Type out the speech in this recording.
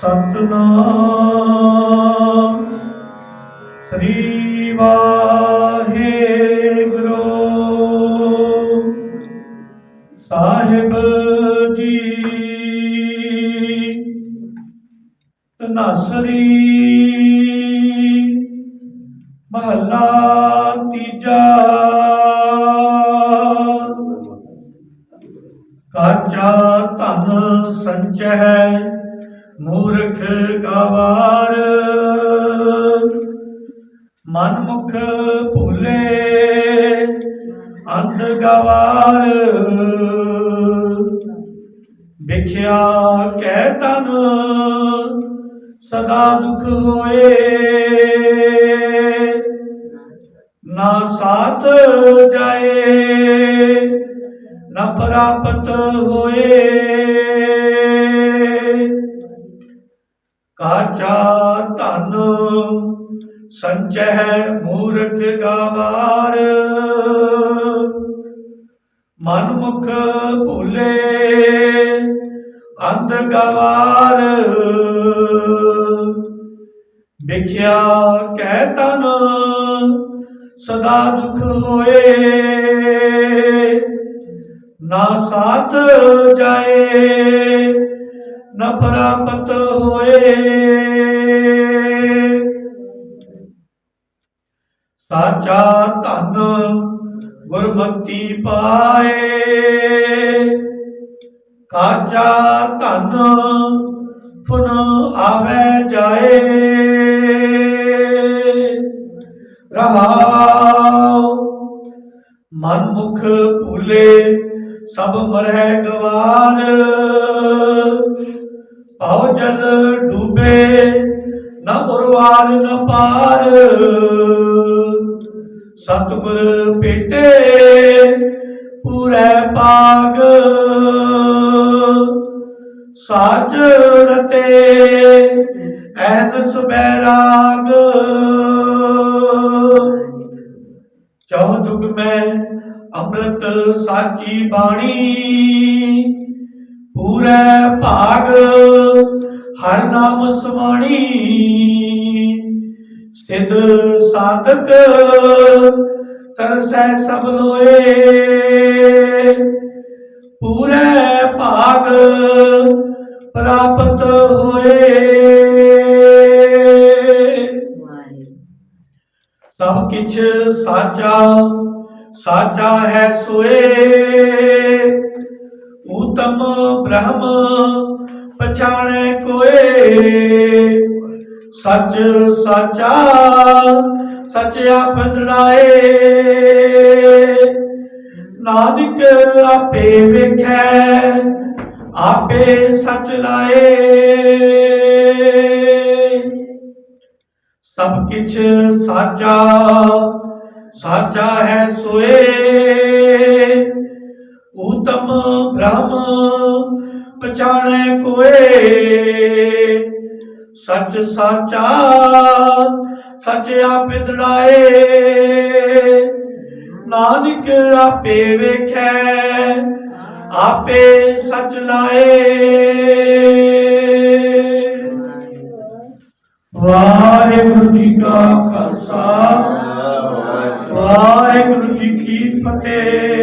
ਸਤਨਾਮ। ਸ੍ਰੀ ਵਾਹਿਗੁਰੂ। ਸਾਹਿਬ ਜੀ ਤਨਾਸਰੀ ਮਹੱਲਾ ਤੀਜਾ। ਕਾਚਾ ਧਨ ਸੰਚੈ ਮੂਰਖ ਗਵਾਰ ਮਨ ਮੁਖ ਅੰਧ ਗਵਾਰ। ਵਿਖਿਆ ਕਹਿ ਤਨ, ਸਦਾ ਦੁਖ ਹੋਏ। ਨਾ ਸਾਥ ਜਾਏ, ਨਾ ਪ੍ਰਾਪਤ ਹੋਏ। ਕਾਚਾ ਧਨ ਸੰਚੈ ਮੂਰਖ ਗਾਵਾਰ। ਮਨ ਮੁਖ ਭੂਲੇ ਅੰਧ ਗਵਾਰ। ਵਿਖਿਆ ਕਹਿ ਤਨ ਸਦਾ ਦੁਖ ਹੋਏ। ਨਾ ਸਾਥ ਜਾਏ। ਨਾ ਪ੍ਰਾਪਤ ਹੋਏ। ਸਾਚਾ ਧਨ ਗੁਰਮਤੀ ਪਾਏ। ਕਾਚਾ ਧਨ ਫੁਨ ਆਵੇ ਜਾਏ। ਰਹਾਉ ਮਨ ਮੁਖ ਭੂਲੇ ਸਭ ਮਰਹਿ ਗਵਾਰ। ਆਉ ਜਲ ਡੂਬੇ, ਨਾ ਉਰਵਾਰ ਨਾ ਪਾਰ। ਸਤਿਗੁਰ ਭੇਟੇ, ਪੂਰੇ ਪਾਗ। ਸਾਚ ਰਤੇ, ਐਨ ਸੁਬੈਰਾਗ ਚੌ ਜੁਗ ਮੈਂ ਅੰਮ੍ਰਿਤ ਸਾਚੀ ਬਾਣੀ। ਭਾਗ, ਹਰ ਨਾਮ ਸਮਾਣੀ ਸਿਧ ਸਾਧਕ, ਤਰਸੈ ਸਭ ਲੋਏ। ਪੂਰੇ ਭਾਗ, ਪ੍ਰਾਪਤ ਹੋਏ। ਸਭ ਕਿਛ ਸਾਚਾ ਸਾਚਾ ਹੈ ਸੋਏ। ਊਤਮ ਬ੍ਰਹਮ ਪਛਾਣੈ ਕੋਏ। ਸੱਚ ਸਾਚਾ, ਸੱਚ ਆਪ ਦੜਾਏ ਨਾਨਕ ਆਪੇ ਵੇਖੈ, ਆਪੇ ਸੱਚ ਲਾਏ। ਸਭ ਕਿਛ ਸਾਚਾ ਸਾਚਾ ਹੈ ਸੋਏ। ਊਤਮ ਬ੍ਰਹਮ ਪਛਾਣੈ ਕੋਏ। ਸੱਚ ਸਾਚਾ, ਸੱਚ ਆਪੇ ਦੜਾਏ। ਨਾਨਕ ਆਪੇ ਵੇਖੈ, ਆਪੇ ਸੱਚ ਲਾਏ। ਵਾਹਿਗੁਰੂ ਜੀ ਕਾ ਖਾਲਸਾ, ਵਾਹਿਗੁਰੂ ਜੀ ਕੀ ਫਤਿਹ।